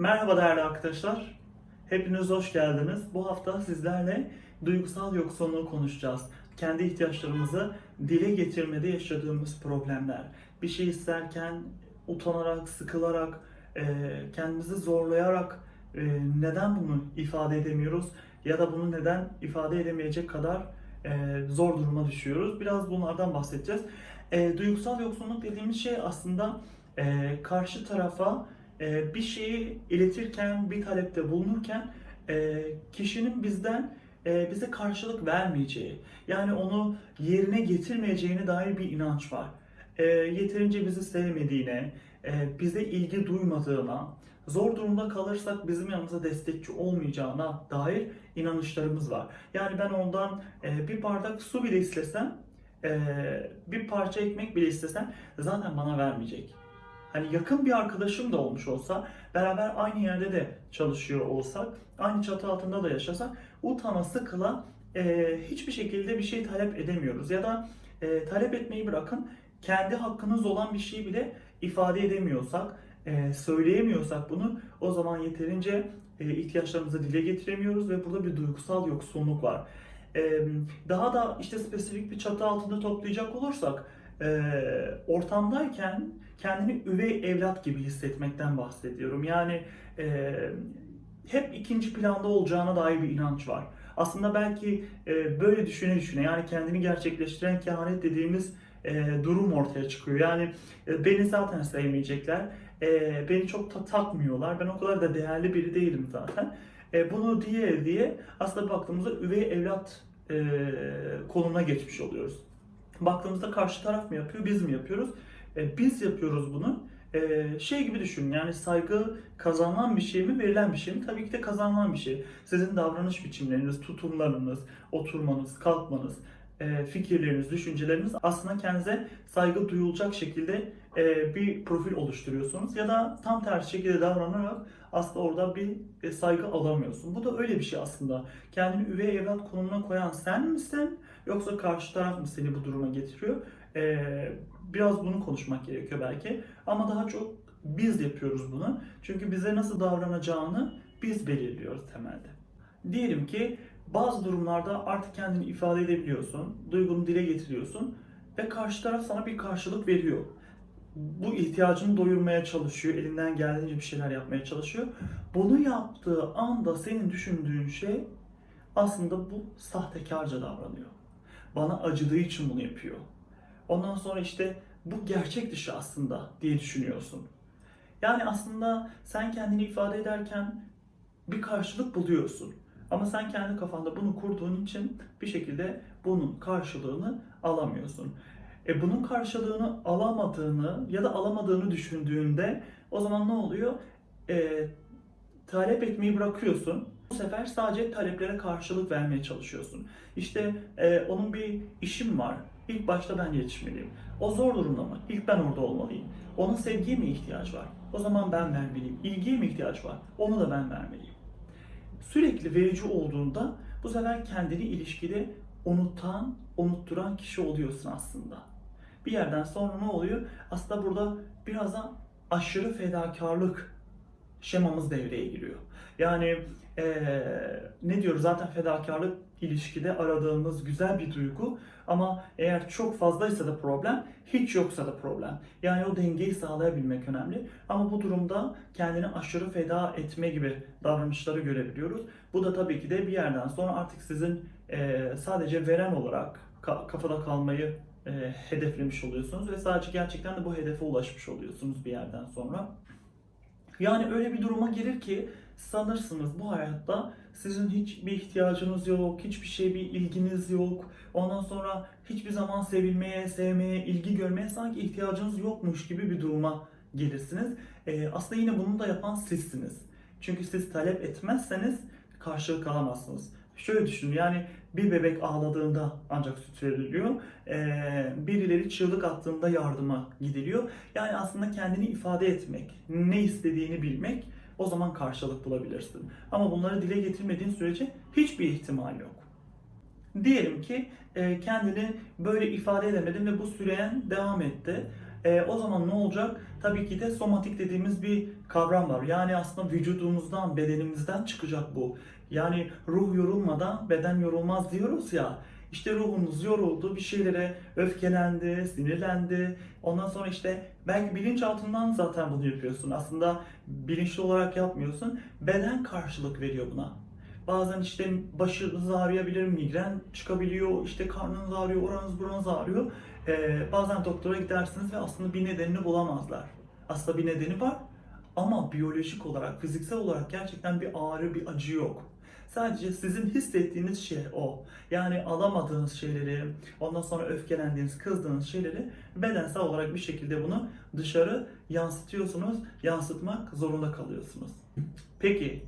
Merhaba değerli arkadaşlar. Hepiniz hoş geldiniz. Bu hafta sizlerle duygusal yoksunluğu konuşacağız. Kendi ihtiyaçlarımızı dile getirmede yaşadığımız problemler. Bir şey isterken utanarak, sıkılarak, e, kendimizi zorlayarak e, neden bunu ifade edemiyoruz ya da bunu neden ifade edemeyecek kadar e, zor duruma düşüyoruz. Biraz bunlardan bahsedeceğiz. Duygusal yoksunluk dediğimiz şey aslında karşı tarafa e, bir şeyi iletirken, bir talepte bulunurken e, kişinin bizden e, bize karşılık vermeyeceği, yani onu yerine getirmeyeceğine dair bir inanç var. E, yeterince bizi sevmediğine, bize ilgi duymadığına, zor durumda kalırsak bizim yanımıza destekçi olmayacağına dair inanışlarımız var. Yani ben ondan bir bardak su bile istesem, bir parça ekmek bile istesem zaten bana vermeyecek. Hani yakın bir arkadaşım da olmuş olsa, beraber aynı yerde de çalışıyor olsak, aynı çatı altında da yaşasak, utana sıkıla e, hiçbir şekilde bir şey talep edemiyoruz. Ya da e, talep etmeyi bırakın, kendi hakkınız olan bir şeyi bile ifade edemiyorsak, e, söyleyemiyorsak bunu, o zaman yeterince e, ihtiyaçlarımızı dile getiremiyoruz ve burada bir duygusal yoksunluk var. E, daha da işte spesifik bir çatı altında toplayacak olursak, e, ortamdayken kendini üvey evlat gibi hissetmekten bahsediyorum. Yani e, hep ikinci planda olacağına dair bir inanç var. Aslında belki e, böyle düşüne düşüne yani kendini gerçekleştiren kehanet dediğimiz e, durum ortaya çıkıyor. Yani e, beni zaten sevmeyecekler, e, beni çok da takmıyorlar, ben o kadar da değerli biri değilim zaten. E, bunu diye diye aslında baktığımızda üvey evlat e, konumuna geçmiş oluyoruz. Baktığımızda karşı taraf mı yapıyor, biz mi yapıyoruz? E, biz yapıyoruz bunu. E, şey gibi düşünün yani saygı kazanılan bir şey mi, verilen bir şey mi? Tabii ki de kazanılan bir şey. Sizin davranış biçimleriniz, tutumlarınız, oturmanız, kalkmanız, e, fikirleriniz, düşünceleriniz aslında kendinize saygı duyulacak şekilde e, bir profil oluşturuyorsunuz. Ya da tam tersi şekilde davranarak aslında orada bir e, saygı alamıyorsun. Bu da öyle bir şey aslında. Kendini üvey evlat konumuna koyan sen misin? Yoksa karşı taraf mı seni bu duruma getiriyor? Ee, biraz bunu konuşmak gerekiyor belki. Ama daha çok biz yapıyoruz bunu. Çünkü bize nasıl davranacağını biz belirliyoruz temelde. Diyelim ki bazı durumlarda artık kendini ifade edebiliyorsun, duygunu dile getiriyorsun ve karşı taraf sana bir karşılık veriyor. Bu ihtiyacını doyurmaya çalışıyor, elinden geldiğince bir şeyler yapmaya çalışıyor. Bunu yaptığı anda senin düşündüğün şey aslında bu sahtekarca davranıyor. Bana acıdığı için bunu yapıyor. Ondan sonra işte bu gerçek dışı aslında diye düşünüyorsun. Yani aslında sen kendini ifade ederken bir karşılık buluyorsun. Ama sen kendi kafanda bunu kurduğun için bir şekilde bunun karşılığını alamıyorsun. E bunun karşılığını alamadığını ya da alamadığını düşündüğünde o zaman ne oluyor? E, talep etmeyi bırakıyorsun. Bu sefer sadece taleplere karşılık vermeye çalışıyorsun. İşte e, onun bir işim var. İlk başta ben yetişmeliyim. O zor durumda mı? İlk ben orada olmalıyım. Onun sevgiye mi ihtiyaç var? O zaman ben vermeliyim. İlgiye mi ihtiyaç var? Onu da ben vermeliyim. Sürekli verici olduğunda bu sefer kendini ilişkide unutan, unutturan kişi oluyorsun aslında. Bir yerden sonra ne oluyor? Aslında burada biraz da aşırı fedakarlık şemamız devreye giriyor. Yani eee, ne diyoruz zaten fedakarlık ilişkide aradığımız güzel bir duygu ama eğer çok fazlaysa da problem, hiç yoksa da problem. Yani o dengeyi sağlayabilmek önemli. Ama bu durumda kendini aşırı feda etme gibi davranışları görebiliyoruz. Bu da tabii ki de bir yerden sonra artık sizin eee, sadece veren olarak ka- kafada kalmayı eee, hedeflemiş oluyorsunuz ve sadece gerçekten de bu hedefe ulaşmış oluyorsunuz bir yerden sonra. Yani öyle bir duruma gelir ki sanırsınız bu hayatta sizin hiçbir ihtiyacınız yok, hiçbir şey bir ilginiz yok. Ondan sonra hiçbir zaman sevilmeye, sevmeye, ilgi görmeye sanki ihtiyacınız yokmuş gibi bir duruma gelirsiniz. Ee, aslında yine bunu da yapan sizsiniz. Çünkü siz talep etmezseniz karşılık alamazsınız. Şöyle düşünün yani bir bebek ağladığında ancak süt veriliyor. Ee, birileri çığlık attığında yardıma gidiliyor. Yani aslında kendini ifade etmek, ne istediğini bilmek o zaman karşılık bulabilirsin. Ama bunları dile getirmediğin sürece hiçbir ihtimal yok. Diyelim ki e, kendini böyle ifade edemedin ve bu süren devam etti. E, o zaman ne olacak? Tabii ki de somatik dediğimiz bir kavram var. Yani aslında vücudumuzdan, bedenimizden çıkacak bu. Yani ruh yorulmadan beden yorulmaz diyoruz ya. İşte ruhunuz yoruldu, bir şeylere öfkelendi, sinirlendi. Ondan sonra işte belki bilinçaltından zaten bunu yapıyorsun. Aslında bilinçli olarak yapmıyorsun. Beden karşılık veriyor buna. Bazen işte başınız ağrıyabilir, migren çıkabiliyor, işte karnınız ağrıyor, oranız buranız ağrıyor. Ee, bazen doktora gidersiniz ve aslında bir nedenini bulamazlar. Aslında bir nedeni var ama biyolojik olarak, fiziksel olarak gerçekten bir ağrı, bir acı yok. Sadece sizin hissettiğiniz şey o. Yani alamadığınız şeyleri, ondan sonra öfkelendiğiniz, kızdığınız şeyleri bedensel olarak bir şekilde bunu dışarı yansıtıyorsunuz, yansıtmak zorunda kalıyorsunuz. Peki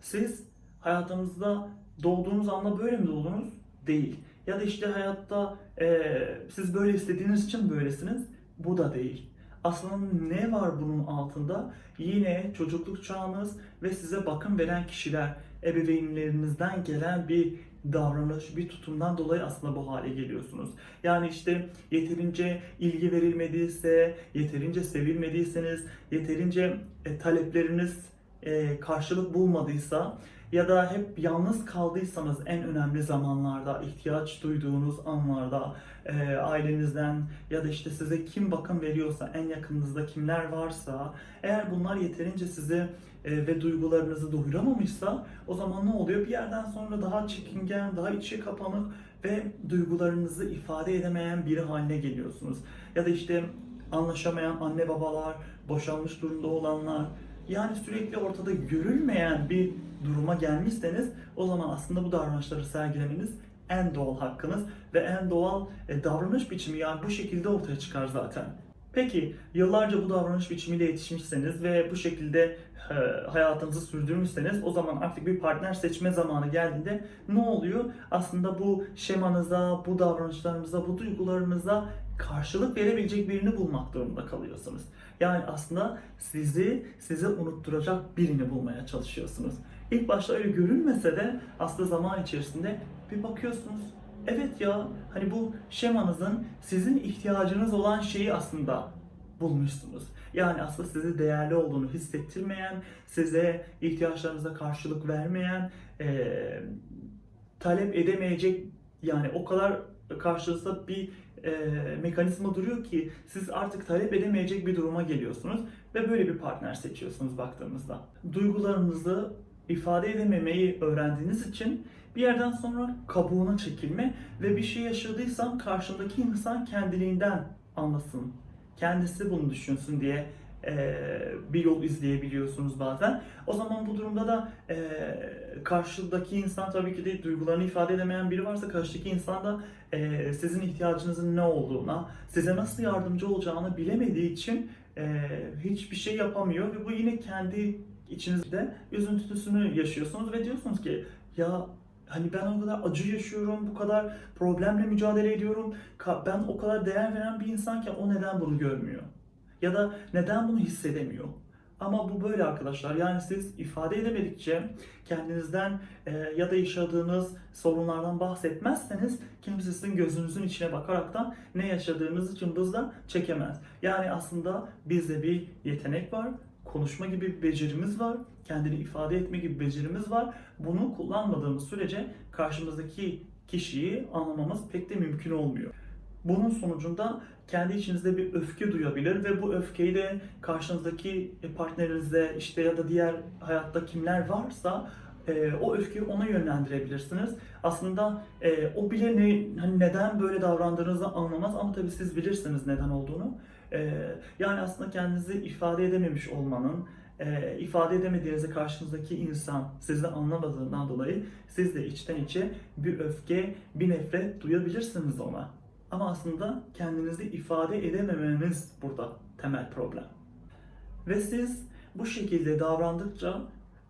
siz hayatınızda doğduğunuz anda böyle mi doğdunuz? Değil. Ya da işte hayatta eee, siz böyle istediğiniz için böylesiniz. Bu da değil. Aslında ne var bunun altında? Yine çocukluk çağınız ve size bakım veren kişiler, ebeveynlerinizden gelen bir davranış, bir tutumdan dolayı aslında bu hale geliyorsunuz. Yani işte yeterince ilgi verilmediyse, yeterince sevilmediyseniz, yeterince e, talepleriniz e, karşılık bulmadıysa ya da hep yalnız kaldıysanız en önemli zamanlarda, ihtiyaç duyduğunuz anlarda e, ailenizden ya da işte size kim bakım veriyorsa, en yakınınızda kimler varsa eğer bunlar yeterince size e, ve duygularınızı doyuramamışsa o zaman ne oluyor? Bir yerden sonra daha çekingen, daha içe kapanık ve duygularınızı ifade edemeyen biri haline geliyorsunuz. Ya da işte anlaşamayan anne babalar, boşanmış durumda olanlar, yani sürekli ortada görülmeyen bir duruma gelmişseniz o zaman aslında bu davranışları sergilemeniz en doğal hakkınız ve en doğal e, davranış biçimi yani bu şekilde ortaya çıkar zaten. Peki yıllarca bu davranış biçimiyle yetişmişseniz ve bu şekilde e, hayatınızı sürdürmüşseniz o zaman artık bir partner seçme zamanı geldiğinde ne oluyor? Aslında bu şemanıza, bu davranışlarınıza, bu duygularınıza karşılık verebilecek birini bulmak durumunda kalıyorsunuz. Yani aslında sizi size unutturacak birini bulmaya çalışıyorsunuz. İlk başta öyle görünmese de aslında zaman içerisinde bir bakıyorsunuz. Evet ya hani bu şemanızın sizin ihtiyacınız olan şeyi aslında bulmuşsunuz. Yani aslında size değerli olduğunu hissettirmeyen, size ihtiyaçlarınıza karşılık vermeyen, eee, talep edemeyecek yani o kadar karşınızda bir e, mekanizma duruyor ki siz artık talep edemeyecek bir duruma geliyorsunuz ve böyle bir partner seçiyorsunuz baktığınızda. Duygularınızı ifade edememeyi öğrendiğiniz için bir yerden sonra kabuğuna çekilme ve bir şey yaşadıysan karşındaki insan kendiliğinden anlasın. Kendisi bunu düşünsün diye e, bir yol izleyebiliyorsunuz bazen. O zaman bu durumda da e, karşıdaki insan tabii ki de duygularını ifade edemeyen biri varsa karşıdaki insan da e, sizin ihtiyacınızın ne olduğuna, size nasıl yardımcı olacağını bilemediği için e, hiçbir şey yapamıyor ve bu yine kendi içinizde üzüntüsünü yaşıyorsunuz ve diyorsunuz ki ya hani ben o kadar acı yaşıyorum, bu kadar problemle mücadele ediyorum, ben o kadar değer veren bir insanken o neden bunu görmüyor? Ya da neden bunu hissedemiyor? Ama bu böyle arkadaşlar. Yani siz ifade edemedikçe kendinizden e, ya da yaşadığınız sorunlardan bahsetmezseniz kimse sizin gözünüzün içine bakaraktan ne yaşadığınızı cımbızla çekemez. Yani aslında bizde bir yetenek var. Konuşma gibi bir becerimiz var. Kendini ifade etme gibi bir becerimiz var. Bunu kullanmadığımız sürece karşımızdaki kişiyi anlamamız pek de mümkün olmuyor. Bunun sonucunda kendi içinizde bir öfke duyabilir ve bu öfkeyi de karşınızdaki partnerinizde işte ya da diğer hayatta kimler varsa e, o öfkeyi ona yönlendirebilirsiniz. Aslında e, o bile ne, hani neden böyle davrandığınızı anlamaz ama tabii siz bilirsiniz neden olduğunu. E, yani aslında kendinizi ifade edememiş olmanın, e, ifade edemediğinizi karşınızdaki insan sizi anlamadığından dolayı siz de içten içe bir öfke, bir nefret duyabilirsiniz ona. Ama aslında kendinizi ifade edememeniz burada temel problem. Ve siz bu şekilde davrandıkça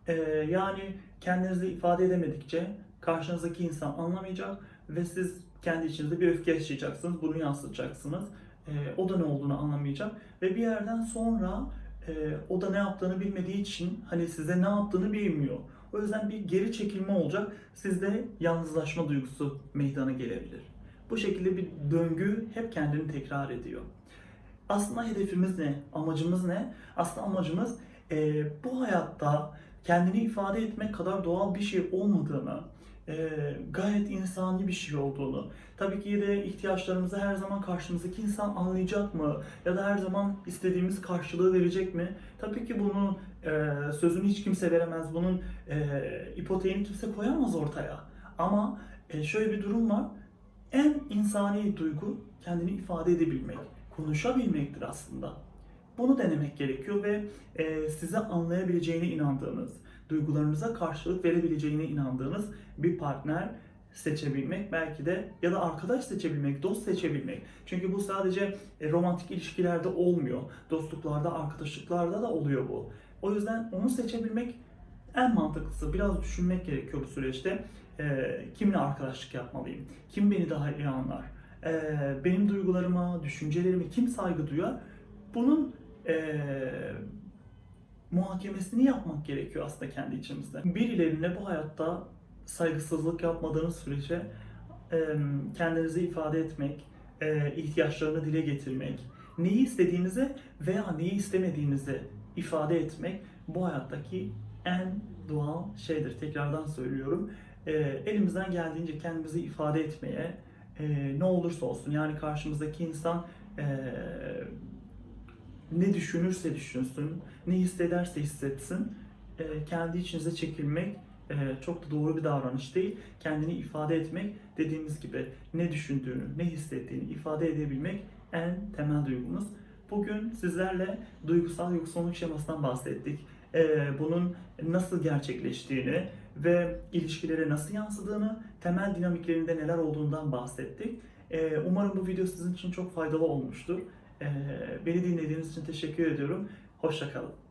e, yani kendinizi ifade edemedikçe karşınızdaki insan anlamayacak ve siz kendi içinizde bir öfke yaşayacaksınız, bunu yansıtacaksınız. E, o da ne olduğunu anlamayacak ve bir yerden sonra e, o da ne yaptığını bilmediği için hani size ne yaptığını bilmiyor. O yüzden bir geri çekilme olacak. Sizde yalnızlaşma duygusu meydana gelebilir. Bu şekilde bir döngü hep kendini tekrar ediyor. Aslında hedefimiz ne? Amacımız ne? Aslında amacımız e, bu hayatta kendini ifade etmek kadar doğal bir şey olmadığını, e, gayet insani bir şey olduğunu, tabii ki de ihtiyaçlarımızı her zaman karşımızdaki insan anlayacak mı? Ya da her zaman istediğimiz karşılığı verecek mi? Tabii ki bunun e, sözünü hiç kimse veremez, bunun e, ipoteğini kimse koyamaz ortaya. Ama e, şöyle bir durum var, en insani duygu kendini ifade edebilmek, konuşabilmektir aslında. Bunu denemek gerekiyor ve e, size anlayabileceğine inandığınız, duygularınıza karşılık verebileceğine inandığınız bir partner seçebilmek belki de ya da arkadaş seçebilmek, dost seçebilmek. Çünkü bu sadece e, romantik ilişkilerde olmuyor. Dostluklarda, arkadaşlıklarda da oluyor bu. O yüzden onu seçebilmek en mantıklısı. Biraz düşünmek gerekiyor bu süreçte. E, kimle arkadaşlık yapmalıyım? Kim beni daha iyi anlar? E, benim duygularıma, düşüncelerime kim saygı duyar? Bunun e, muhakemesini yapmak gerekiyor aslında kendi içimizde. Birilerine bu hayatta saygısızlık yapmadığınız sürece e, kendinizi ifade etmek, e, ihtiyaçlarını dile getirmek, neyi istediğinizi veya neyi istemediğinizi ifade etmek bu hayattaki en doğal şeydir. Tekrardan söylüyorum. E, elimizden geldiğince kendimizi ifade etmeye e, ne olursa olsun yani karşımızdaki insan e, ne düşünürse düşünsün, ne hissederse hissetsin, e, kendi içinize çekilmek e, çok da doğru bir davranış değil. Kendini ifade etmek, dediğimiz gibi ne düşündüğünü, ne hissettiğini ifade edebilmek en temel duygumuz. Bugün sizlerle duygusal yoksunluk şemasından bahsettik. E, bunun nasıl gerçekleştiğini ve ilişkilere nasıl yansıdığını, temel dinamiklerinde neler olduğundan bahsettik. E, umarım bu video sizin için çok faydalı olmuştur. Beni dinlediğiniz için teşekkür ediyorum. Hoşçakalın.